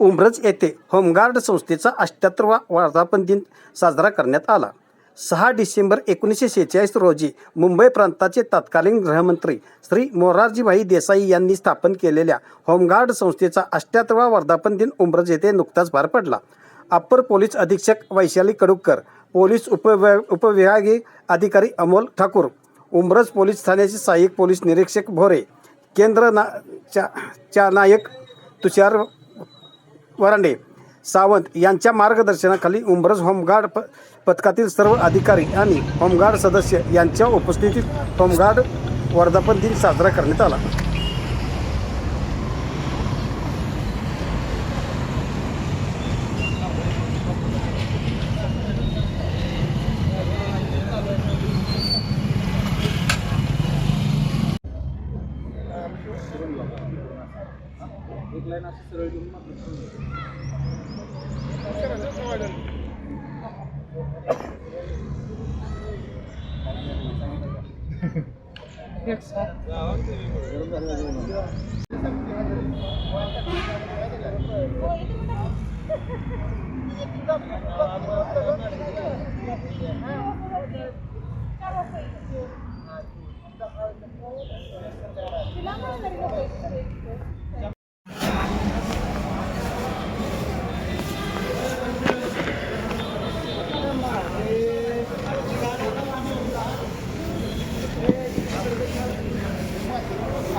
उमरज येथे होमगार्ड संस्थेचा अष्ट्याहत्तरवा वर्धापन दिन साजरा करण्यात आला. सहा डिसेंबर एकोणीसशे शेहेचाळीस रोजी मुंबई प्रांताचे तत्कालीन गृहमंत्री श्री मोरारजीभाई देसाई यांनी स्थापन केलेल्या होमगार्ड संस्थेचा अष्ट्याहत्तरवा वर्धापन दिन उमरज येथे नुकताच पार पडला. अप्पर पोलीस अधीक्षक वैशाली कडुकर पोलीस उपवि उपविभागीय अधिकारी अमोल ठाकूर उमरज पोलीस ठाण्याचे सहाय्यक पोलीस निरीक्षक भोरे केंद्र ना चा चा नायक तुषार वरांडे सावंत यांच्या मार्गदर्शनाखाली उंबरज होमगार्ड प पथकातील सर्व अधिकारी आणि होमगार्ड सदस्य यांच्या उपस्थितीत होमगार्ड वर्धापन दिन साजरा करण्यात आला. एक लाईन अशी सरळ घेऊन Thank you.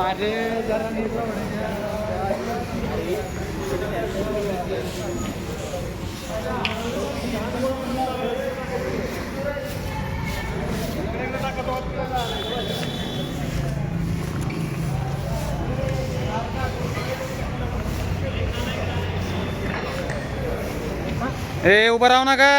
আরে যারা নিয়ে ए उभं राहू नका